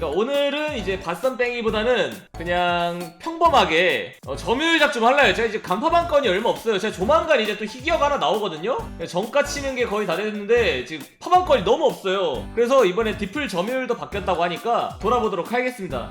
그러니까 오늘은 이제 바선 뺑이보다는 그냥 평범하게 어, 점유율작 좀 할래요. 제가 이제 간파방 건이 얼마 없어요. 제가 조만간 이제 또 희귀어가 하나 나오거든요. 정가 치는 게 거의 다 됐는데 지금 파방 건이 너무 없어요. 그래서 이번에 디플 점유율도 바뀌었다고 하니까 돌아보도록 하겠습니다.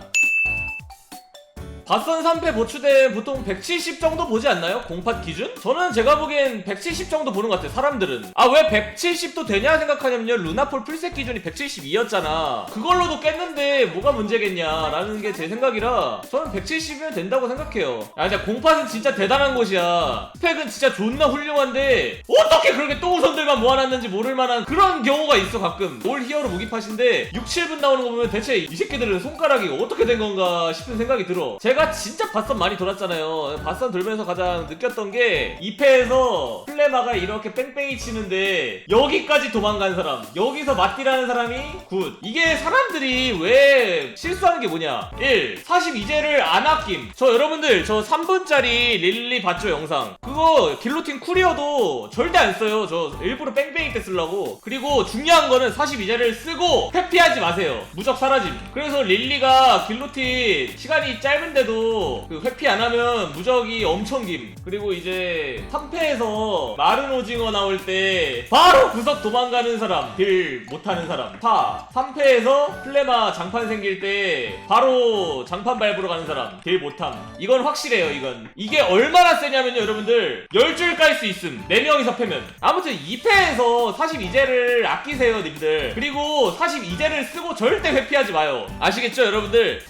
바선 3패 보추대 보통 170 정도 보지 않나요? 공팟 기준? 저는 제가 보기엔 170 정도 보는 것 같아요 사람들은. 아 왜 170도 되냐 생각하냐면요 루나폴 풀셋 기준이 172였잖아. 그걸로도 깼는데 뭐가 문제겠냐라는 게 제 생각이라 저는 170이면 된다고 생각해요. 아 진짜 공팟은 진짜 대단한 곳이야. 스펙은 진짜 존나 훌륭한데 어떻게 그렇게 똥우선들만 모아놨는지 모를 만한 그런 경우가 있어 가끔. 올 히어로 무기팟인데 6, 7분 나오는 거 보면 대체 이 새끼들은 손가락이 어떻게 된 건가 싶은 생각이 들어. 제가 진짜 바선 많이 돌았잖아요. 바선 돌면서 가장 느꼈던 게 2패에서 플레마가 이렇게 뺑뺑이 치는데 여기까지 도망간 사람 여기서 맞디라는 사람이 굿. 이게 사람들이 왜 실수하는 게 뭐냐? 1 42제를 안 아낌. 저 여러분들 저 3분짜리 릴리 봤죠 영상. 그거 길로틴 쿨이어도 절대 안 써요. 저 일부러 뺑뺑이 때 쓰려고. 그리고 중요한 거는 42제를 쓰고 회피하지 마세요. 무적 사라짐. 그래서 릴리가 길로틴 시간이 짧은데도 그 회피 안 하면 무적이 엄청 김 그리고 이제 3패에서 마른 오징어 나올 때 바로 구석 도망가는 사람 딜 못하는 사람. 4 3패에서 플레마 장판 생길 때 바로 장판 밟으러 가는 사람 딜 못함. 이건 확실해요 이건. 이게 얼마나 세냐면요 여러분들. 10줄 깔 수 있음. 4명이서 패면. 아무튼 2패에서 42제를 아끼세요 님들. 그리고 42제를 쓰고 절대 회피하지 마요. 아시겠죠 여러분들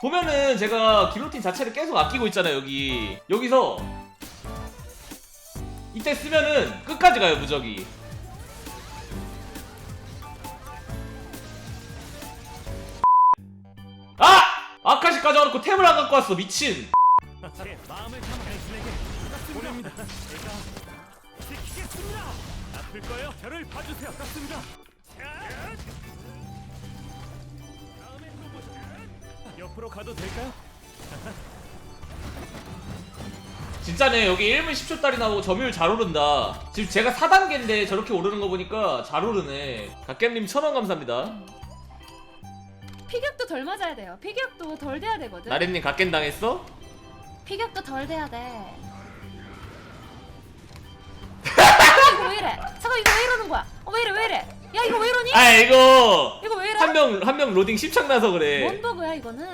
보면은 제가 길로틴 자체를 계속 아끼고 있잖아요 여기 여기서 이때 쓰면은 끝까지 가요 무적이 아! 아카시 가져와놓고 템을 안 갖고 왔어 미친 보냅니다. 제가 지키겠습니다. 아플 거예요. 저를 봐주세요. 그렇습니다. 옆으로 가도 될까요? 진짜네 여기 1분 10초 딸이 나오고 점유율 잘 오른다 지금 제가 4단계인데 저렇게 오르는 거 보니까 잘 오르네 갓겜님 천원 감사합니다 피격도 덜 맞아야 돼요. 피격도 덜 돼야 되거든. 나래님 갓겜 당했어? 피격도 덜 돼야 돼. 잠깐 이거 왜 이래? 잠깐 이거 왜 이러는 거야? 어, 왜 이래 왜 이래? 야 이거 왜 이러니? 아 이거? 한명 한 명 로딩 10창 나서 그래. 뭔 버그야 이거는?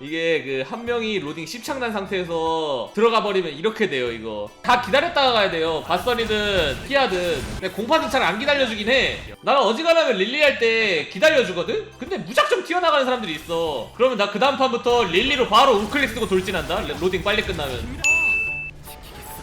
이게 그 한 명이 로딩 10창 난 상태에서 들어가 버리면 이렇게 돼요 이거. 다 기다렸다가 가야 돼요. 바선이든 피하든. 근데 공파는 잘안 기다려주긴 해. 나는 어지간하면 릴리 할 때 기다려주거든? 근데 무작정 튀어나가는 사람들이 있어. 그러면 나 그 다음 판부터 릴리로 바로 우클릭 쓰고 돌진한다? 로딩 빨리 끝나면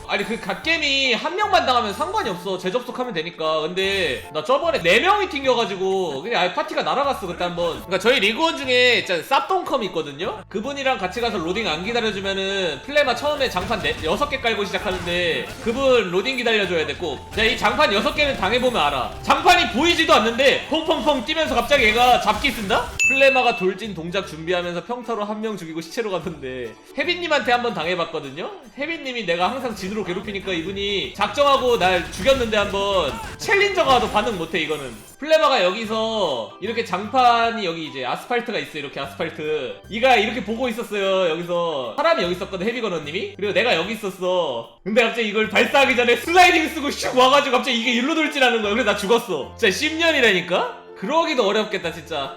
아니 그 갓겜이 한 명만 당하면 상관이 없어. 재접속하면 되니까. 근데 나 저번에 네 명이 튕겨가지고 그냥 아예 파티가 날아갔어 그때 한번. 그러니까 저희 리그원 중에 진짜 쌉동컴이 있거든요? 그분이랑 같이 가서 로딩 안 기다려주면은 플레마 처음에 장판 네, 6개 깔고 시작하는데 그분 로딩 기다려줘야 돼꼭. 내가 이 장판 6개는 당해보면 알아. 장판이 보이지도 않는데 펑펑펑 뛰면서 갑자기 얘가 잡기 쓴다? 플레마가 돌진 동작 준비하면서 평타로 한 명 죽이고 시체로 갔는데 혜빈님한테 한번 당해봤거든요? 혜빈님이 내가 항상 진으로 괴롭히니까 이분이 작정하고 날 죽였는데 한번 챌린저가 와도 반응 못해 이거는. 플레마가 여기서 이렇게 장판이 여기 이제 아스팔트가 있어 이렇게 아스팔트. 이가 이렇게 보고 있었어요 여기서. 사람이 여기 있었거든 헤비건너님이. 그리고 내가 여기 있었어. 근데 갑자기 이걸 발사하기 전에 슬라이딩 쓰고 슉 와가지고 갑자기 이게 일로 돌진하는 거야. 그래서 나 죽었어. 진짜 10년이라니까? 그러기도 어렵겠다 진짜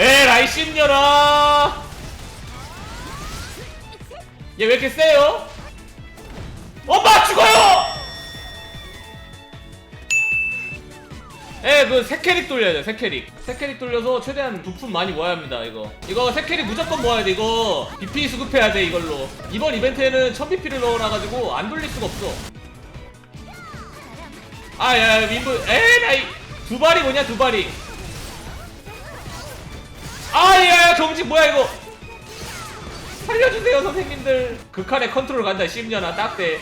에 라이 씹녀라 얘왜 이렇게 세요? 엄마 죽어요! 에, 그, 세 캐릭 돌려야 돼, 세 캐릭. 세 캐릭 돌려서 최대한 부품 많이 모아야 합니다, 이거. 이거 세 캐릭 무조건 모아야 돼, 이거. BP 수급해야 돼, 이걸로. 이번 이벤트에는 1000BP를 넣어놔가지고 안 돌릴 수가 없어. 아, 야, 야, 민부, 에이, 나이. 두 발이 뭐냐, 두 발이. 경직 뭐야 이거? 살려주세요 선생님들. 극한의 컨트롤 간다 10년아 딱대.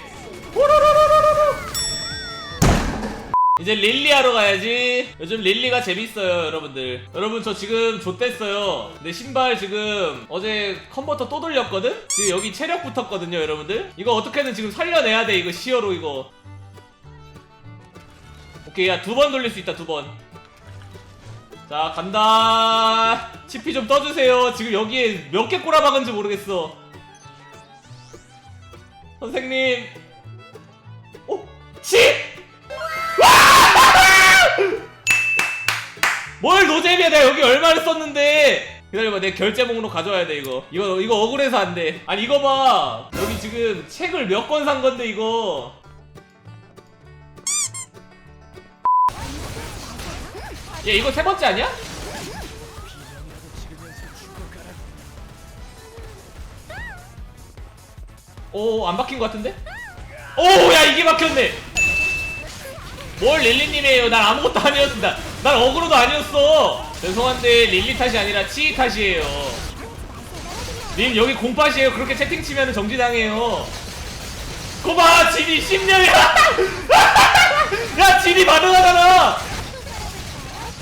이제 릴리 하러 가야지. 요즘 릴리가 재밌어요 여러분들. 여러분 저 지금 좆됐어요. 내 신발 지금 어제 컨버터 또 돌렸거든? 지금 여기 체력 붙었거든요 여러분들. 이거 어떻게든 지금 살려내야 돼 이거 시어로 이거. 오케이 야 두 번 돌릴 수 있다 두번 자 간다. 치피 좀 떠주세요. 지금 여기에 몇 개 꼬라 박은지 모르겠어. 선생님. 어? 치! 뭘 노잼이야. 내가 여기 얼마를 썼는데. 기다려봐. 내 결제 목록 가져와야 돼 이거. 이거 이거 억울해서 안돼. 아니 이거 봐. 여기 지금 책을 몇 권 산 건데 이거 얘 이거 세 번째 아니야? 오 안 박힌 것 같은데? 오 야 이게 박혔네. 뭘 릴리님이에요 난 아무것도 아니었습니다. 난 어그로도 아니었어. 죄송한데 릴리 탓이 아니라 치 탓이에요. 님 여기 공팟이에요. 그렇게 채팅 치면 정지당해요. 거봐 진이 10년이야. 야 진이 반응하잖아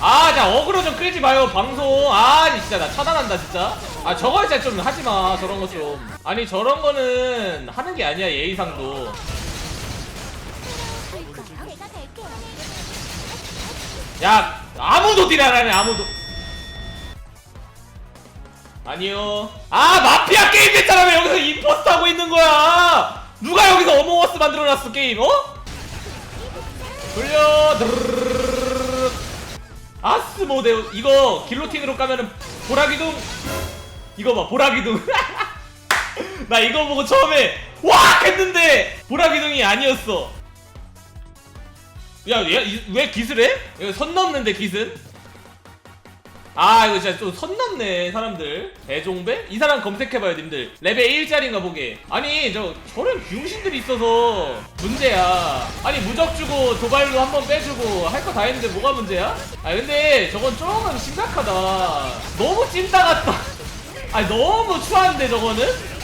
아 자 어그로 좀 끌지 마요 방송. 아 진짜 나 차단한다 진짜. 아 저거 진짜 좀 하지 마 저런 거 좀. 아니 저런 거는 하는 게 아니야 예의상도. 야 아무도 딜안 하네 아무도. 아니요. 아 마피아 게임 됐잖아 왜 여기서 임포스트 하고 있는 거야. 누가 여기서 어몽어스 만들어놨어 게임 어? 돌려 드르르르르르르. 아스 모데 이거 길로틴으로 까면은 보라기둥 이거 봐 보라기둥 나 이거 보고 처음에 와 했는데 보라기둥이 아니었어 야, 얘, 이- 왜 기술해? 선 넘는데 기술? 아 이거 진짜 좀선 넘네 사람들 대종배? 이 사람 검색해봐요 님들 레벨 1짜리인가 보게 아니 저 저런 병신들이 있어서 문제야 아니 무적 주고 도발로 한 번 빼주고 할 거 다 했는데 뭐가 문제야? 아 근데 저건 조금 심각하다 너무 찐따 같다 아니 너무 추한데 저거는?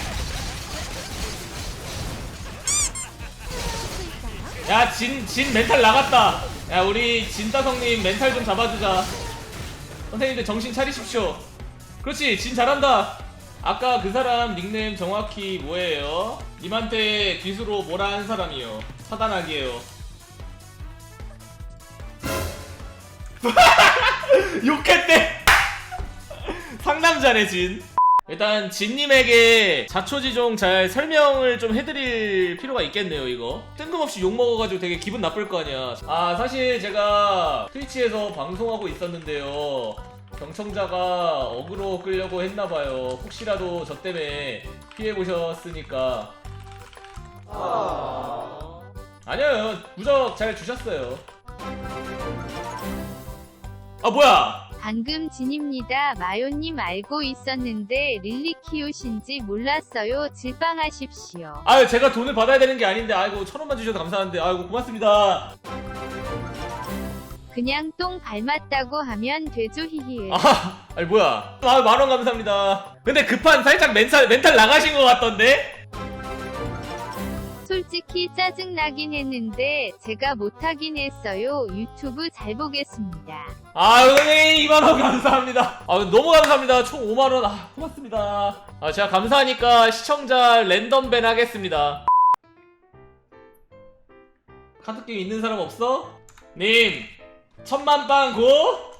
야, 진, 진 멘탈 나갔다. 야, 우리 진다성님 멘탈 좀 잡아주자. 선생님들 정신 차리십시오. 그렇지, 진 잘한다. 아까 그 사람 닉네임 정확히 뭐예요? 님한테 뒤수로 뭐라 한 사람이요. 차단하기에요. 욕했대! 상남자네, 진. 일단 진님에게 자초지종 잘 설명을 좀 해드릴 필요가 있겠네요 이거. 뜬금없이 욕먹어가지고 되게 기분 나쁠 거 아니야. 아 사실 제가 트위치에서 방송하고 있었는데요. 경청자가 어그로 끌려고 했나봐요. 혹시라도 저 때문에 피해보셨으니까. 아니요. 무적 잘 주셨어요. 아 뭐야 방금 진입니다. 마요님 알고 있었는데 릴리 키우신지 몰랐어요. 질방하십시오. 아유 제가 돈을 받아야 되는 게 아닌데 아이고 천 원만 주셔서 감사한데 아이고 고맙습니다 그냥 똥 밟았다고 하면 되죠 히히. 아, 아니 뭐야? 아, 만원 감사합니다. 근데 급한 살짝 멘탈 멘탈 나가신 것 같던데? 솔직히 짜증나긴 했는데 제가 못하긴 했어요. 유튜브 잘 보겠습니다. 아, 은행 2만 원 감사합니다. 아, 너무 감사합니다. 총 5만 원. 아, 고맙습니다. 아, 제가 감사하니까 시청자 랜덤 밴 하겠습니다. 카드 게임 있는 사람 없어? 님, 천만 빵 고?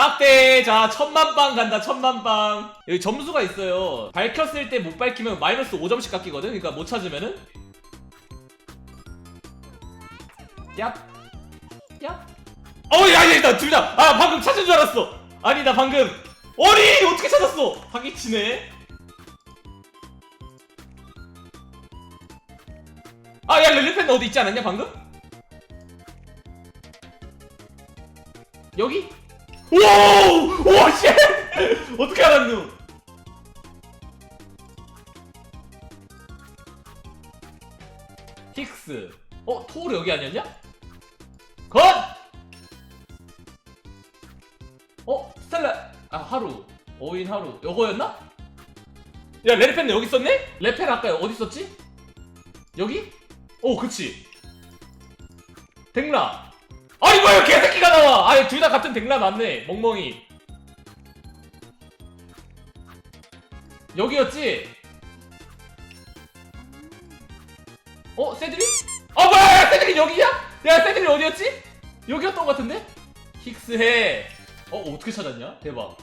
딱대 자 천만 빵 간다 천만 빵 여기 점수가 있어요 밝혔을 때 못 밝히면 마이너스 5점씩 깎이거든 그러니까 못 찾으면은 얍 얍. 어우 야, 야, 나 둘 다. 아, 방금 찾은 줄 알았어. 아니, 나 방금. 어리, 어떻게 찾았어? 사기치네. 아, 야, 렐리펜 어디 있지 않았냐, 방금? 여기? 오! 오, 씨! 어떻게 알았노? 틱스. 어, 토르 여기 아니었냐? 컷! 어? 스텔라 아 하루 어인 하루 요거였나? 야 레펜 여기 있었네? 레펜 아까 어디 있었지? 여기? 오 그치 댕라 아니 뭐야 개새끼가 나와 아니 둘 다 같은 댕라 맞네 멍멍이 여기였지? 어? 세드린? 아 뭐야 야, 세드린 여기냐? 야 세드린 어디였지? 여기였던 것 같은데? 힉스해 어 어떻게 찾았냐? 대박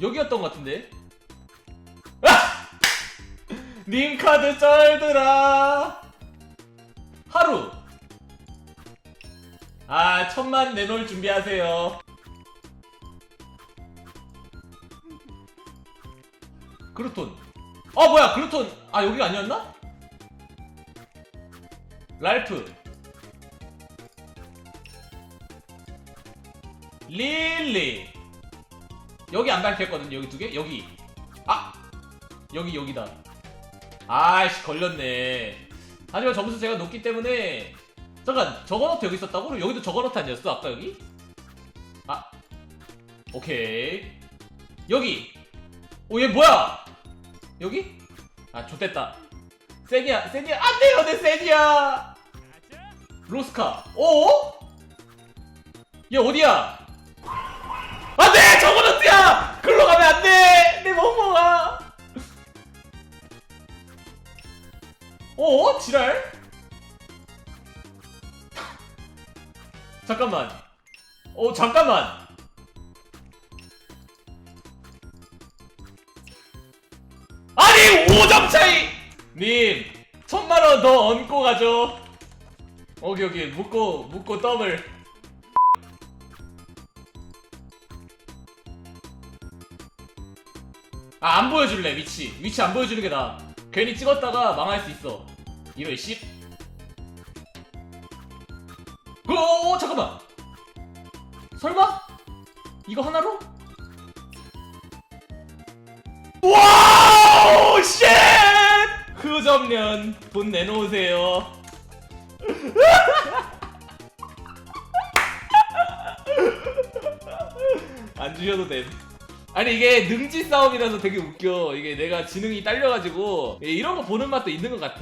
여기였던 것 같은데? 아! 님 카드 쩔더라 하루 아 천만 내놓을 준비하세요. 그루톤. 아 뭐야 그루톤. 아 여기가 아니었나? 랄프. 릴리. 여기 안 밝혔거든 여기 두 개? 여기. 아 여기 여기다. 아이씨 걸렸네. 하지만 점수 제가 높기 때문에 잠깐 저거너트 여기 있었다고? 여기도 저거너트 아니었어 아까 여기? 아 오케이 여기 오 얘 뭐야 여기? 아 좋됐다 세니야 세니야 안돼요 내 세니야. 로스카 어? 얘 어디야? 안돼 저거너트야 글로 가면 안돼 내 멍멍아 어? 지랄? 잠깐만. 어 잠깐만. 아니 5점 차이! 님 천만원 더 얹고 가죠. 오케이 오케이. 묶고 묶고 더블. 아 안 보여줄래 위치. 위치 안 보여주는 게 나아. 괜히 찍었다가 망할 수 있어. 이런 씨 이거 하나로? 와우! 쉣! 흑점련 돈 내놓으세요. 안 주셔도 됨. 아니 이게 능지 싸움이라서 되게 웃겨. 이게 내가 지능이 딸려가지고. 이런 거 보는 맛도 있는 것 같아